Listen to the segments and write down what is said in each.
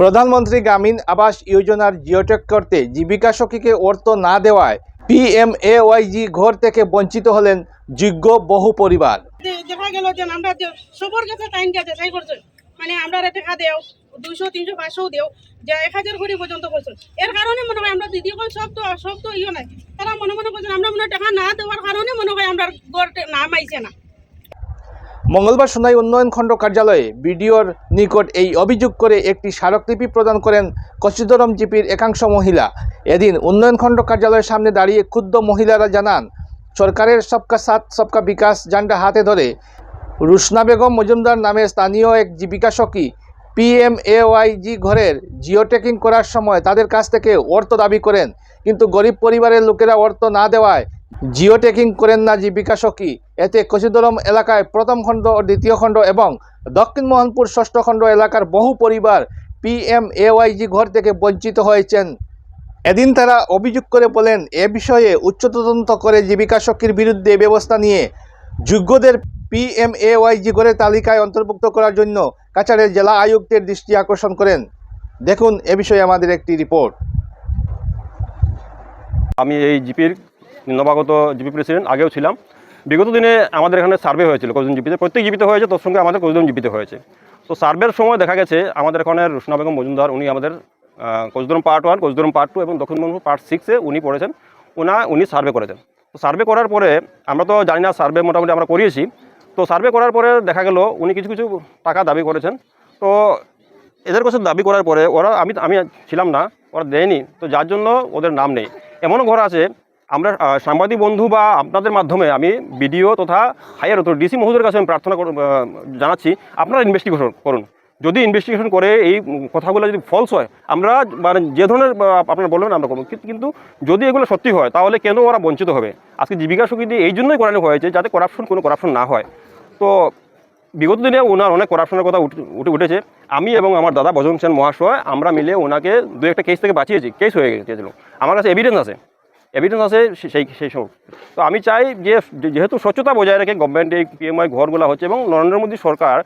প্রধানমন্ত্রী গ্রামীণ আবাস যোজনার জিওটেক করতে জীবিকা সখীকে অর্থ না দেওয়ায় পিএমএওয়াইজি ঘর থেকে বঞ্চিত হলেন যোগ্য বহু পরিবার। দেখা গেল যে আমরা সবর কাছে টাইম গেছে, তাই করছে। মানে আমরা টাকা দেও দুশো তিনশো, পাঁচশো দেও, যে এক হাজার কোটি পর্যন্ত করছে। এর কারণে মনে হয় আমরা দিদি কল সব তো সব তো ইয়ে নাই। তারা মনে মনে করছেন আমরা মনে টাকা না দেওয়ার কারণে মনে হয় আমরা গড় নাম আইছে না। মঙ্গলবার সোনাই উন্নয়ন খণ্ড কার্যালয়ে বিডিওর নিকট এই অভিযোগ করে একটি স্মারকলিপি প্রদান করেন কচিদরম জিপির একাংশ মহিলা। এদিন উন্নয়ন খণ্ড কার্যালয়ের সামনে দাঁড়িয়ে ক্ষুদ্র মহিলারা জানান, সরকারের সবকা সাথ, সবকা বিকাশ জানটা হাতে ধরে। রুশনা বেগম মজুমদার নামে স্থানীয় এক জীবিকা সখী পিএমএওয়াইজি ঘরের জিওটেকিং করার সময় তাদের কাছ থেকে অর্থ দাবি করেন। কিন্তু গরিব পরিবারের লোকেরা অর্থ না দেওয়ায় জিওটেকিং করেন না জীবিকা সখী। এতে কচিদরম এলাকায় প্রথম খণ্ড ও দ্বিতীয় খণ্ড এবং দক্ষিণ মোহনপুর ষষ্ঠ খণ্ড এলাকার বহু পরিবার পিএমএওয়াইজি ঘর থেকে বঞ্চিত হয়েছেন। এদিন তারা অভিযোগ করে বলেন, এ বিষয়ে উচ্চ তদন্ত করে জীবিকা সখীর বিরুদ্ধে ব্যবস্থা নিয়ে যোগ্যদের পিএমএওয়াইজি ঘরের তালিকায় অন্তর্ভুক্ত করার জন্য কাছাড়ের জেলা আয়ুক্তের দৃষ্টি আকর্ষণ করেন। দেখুন এ বিষয়ে আমাদের একটি রিপোর্ট। আমি এই জিপির নবাগত জিপি প্রেসিডেন্ট, আগেও ছিলাম। বিগত দিনে আমাদের এখানে সার্ভে হয়েছিল কতজন জিপিতে। প্রত্যেক জিপিতে হয়েছে, তোর সঙ্গে আমাদের কতজন জিপিতে হয়েছে। তো সার্ভের সময় দেখা গেছে, আমাদের এখানে রুশনা বেগম মজুমদার, উনি আমাদের কোচদরম পার্ট ওয়ান, কোচদরম পার্ট টু এবং দক্ষিণ মঙ্গল পার্ট সিক্সে উনি পড়েছেন। ওনা উনি সার্ভে করেছেন। তো সার্ভে করার পরে, আমরা তো জানি না, সার্ভে মোটামুটি আমরা করিয়েছি। তো সার্ভে করার পরে দেখা গেল, উনি কিছু কিছু টাকা দাবি করেছেন। তো এদের কাছে দাবি করার পরে, ওরা, আমি আমি ছিলাম না, ওরা দেয়নি। তো যার জন্য ওদের নাম নেই। এমনও ঘর আছে আমরা সাংবাদিক বন্ধু বা আপনাদের মাধ্যমে আমি বিডিও তথা হায়ার অথরিটি ডিসি মহোদয়ের কাছে আমি প্রার্থনা জানাচ্ছি, আপনারা ইনভেস্টিগেশন করুন। যদি ইনভেস্টিগেশন করে এই কথাগুলো যদি ফলস হয়, আমরা মানে যে ধরনের আপনারা বলবেন আমরা করব। কিন্তু- যদি এগুলো সত্যি হয়, তাহলে কেন ওরা বঞ্চিত হবে? আজকে জীবিকা সুবিধি এই জন্যই করানো হয়েছে যাতে করাপশন কোনো করাপশন না হয়। তো বিগত দিনে ওনার অনেক করাপশনের কথা উঠে উঠে, উঠেছে। আমি এবং আমার দাদা বজন সেন মহাশয়, আমরা মিলে ওনাকে দু একটা কেস থেকে বাঁচিয়েছি। কেস হয়ে গেছিল। আমার কাছে এভিডেন্স আছে। এভিডেন্স আছে সেই সেই সব। তো আমি চাই যে, যেহেতু স্বচ্ছতা বজায় রেখে গভর্নমেন্ট এই পিএমআই ঘরগুলো হচ্ছে, এবং নরেন্দ্র মোদী সরকার,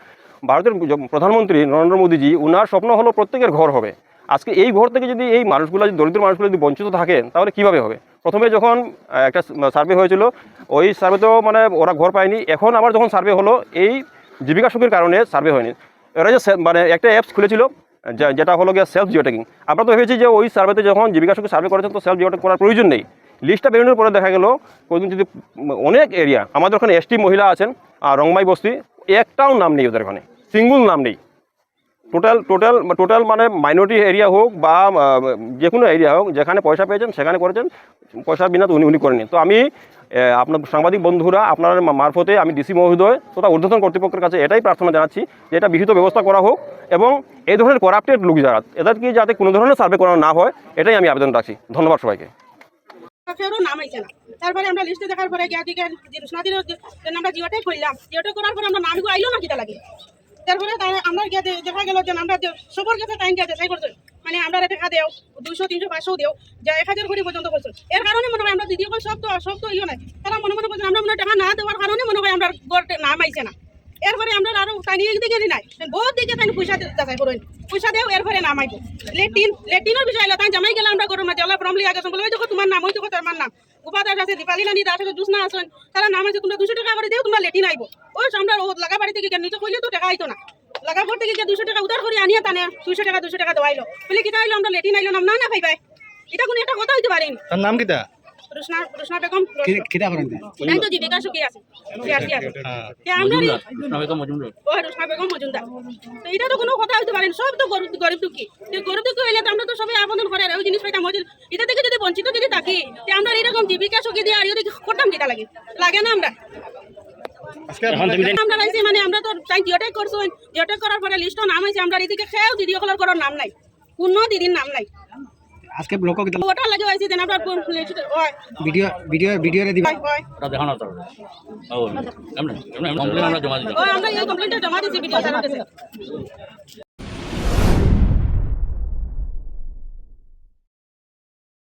ভারতের প্রধানমন্ত্রী নরেন্দ্র মোদীজি ওনার স্বপ্ন হলো প্রত্যেকের ঘর হবে। আজকে এই ঘর থেকে যদি এই মানুষগুলো, যদি দরিদ্র মানুষগুলো যদি বঞ্চিত থাকে তাহলে কীভাবে হবে? প্রথমে যখন একটা সার্ভে হয়েছিল, ওই সার্ভেতেও মানে ওরা ঘর পায়নি। এখন আবার যখন সার্ভে হলো, এই জীবিকা সুখের কারণে সার্ভে হয়নি। এরা যে মানে একটা অ্যাপস খুলেছিল যেটা হলো গিয়ে সেলফ জিওটেকিং আমরা তো ভেবেছি যে ওই সার্ভেতে যখন জীবিকা সুখে সার্ভে করেছেন, তো সেলফ জিওটেক করার প্রয়োজন নেই। লিস্টটা বেরোনোর পরে দেখা গেল কোনদিন যদি অনেক এরিয়া আমাদের ওখানে এসটি মহিলা আছেন, আর রংমাই বস্তি, একটাও নাম নেই ওদের ওখানে। সিঙ্গুল নাম নেই। টোটাল টোটাল টোটাল মানে মাইনরিটি এরিয়া হোক বা যে কোনো এরিয়া হোক, যেখানে পয়সা পেয়েছেন, সেখানে করেছেন। পয়সা বিনা তো উনি উনি করেনি তো আমি আপনার সাংবাদিক বন্ধুরা, আপনার মারফতে আমি ডিসি মহোদয় তথা ঊর্ধ্বতন কর্তৃপক্ষের কাছে এটাই প্রার্থনা জানাচ্ছি যে এটা বিহিত ব্যবস্থা করা হোক। এবং এই ধরনের করাপ্টেড লোক যারা এদেরকে যাতে কোনো ধরনের সার্ভে করানো না হয়, এটাই আমি আবেদন রাখছি। ধন্যবাদ সবাইকে। ফেরও নাম আইছে না তারপরে আমরা গিয়া আমরা আমরা গিয়ে দেখা গেল যে আমরা সবর কাছে টাইম গেছে, তাই করছে। মানে আমরা টাকা দেও দুশো তিনশো, পাঁচশো দেও, যে এক হাজার কোটি পর্যন্ত করছে এর কারণে মনে হয় আমরা কল সব তো সব তো ইয়ে নাই। তারা মনে মনে করছেন আমরা মনে টাকা না দেওয়ার কারণে মনে হয় আমরা গড় নাম আইছে না। এরপরে আমরা আরও টানি দিকে নাই। বহুত দিকে তাই পয়সা যাচাই করুন। পয়সা দেও, এরপরে নাম আইব লেটিন লেটিনের বিষয় তাই জামাই গেলে আমরা গরম মাঝে। ওলা প্রমলি আগে বলে, ওই দেখো তোমার নাম, ওই দেখো তোমার নাম। গোপা দাস আছে, দীপালি নানি দাস আছে জুসনা আছেন। তারা নাম আছে তোমরা দুশো টাকা করে দেও, তোমরা লেটিন আইব। ওই আমরা লাগা বাড়ি থেকে নিচে কইলে তো টাকা আইতো না। লাগা ঘর থেকে দুশো টাকা উদার করে আনিয়া তানে দুশো টাকা দুশো টাকা দেওয়াইলো। বলে কিটা আইলো আমরা লেটিন আইলো নাম না না, ভাই ভাই। এটা কোনো একটা কথা হইতে পারেন তার নাম কিটা রুশনা রুশনা বেগম। কিটা করেন? এই তো জীবিকা সুখী আছে। সিআরসি আছে কে আমরা ও রুশনা বেগম মজুমদার। তো এটা তো কোনো কথা হইতে পারেন সব তো গরিব গরিব দুঃখী। গরিব দুঃখী হইলে তো আমরা তো সবাই আবেদন করে ওই জিনিস পাইতাম ওই এটা থেকে যদি বঞ্চিত যদি থাকি তো আমরা এরকম জীবিকা সুখী দিয়ে আর যদি করতাম যেটা লাগে? লাগে না আমরা। আমরা রাইছি মানে আমরা তো তাই জিওটেক করছ জিওটেক করার পরে লিস্টও নাম হয়েছে আমরা এদিকে খেয়েও দিদি করার নাম নাই। কোনো দিদির নাম নাই। আজকে ব্লক কিটা ওটা লাগে আমরা লিস্ট হয় ভিডিও ভিডিও ভিডিও রে দিবা হয় হয় ওটা দেখানো তো এমনি আমরা কমপ্লেন আমরা জমা ওই আমরা এই কমপ্লেনটা জমা দিছি ভিডিও স্যারের কাছে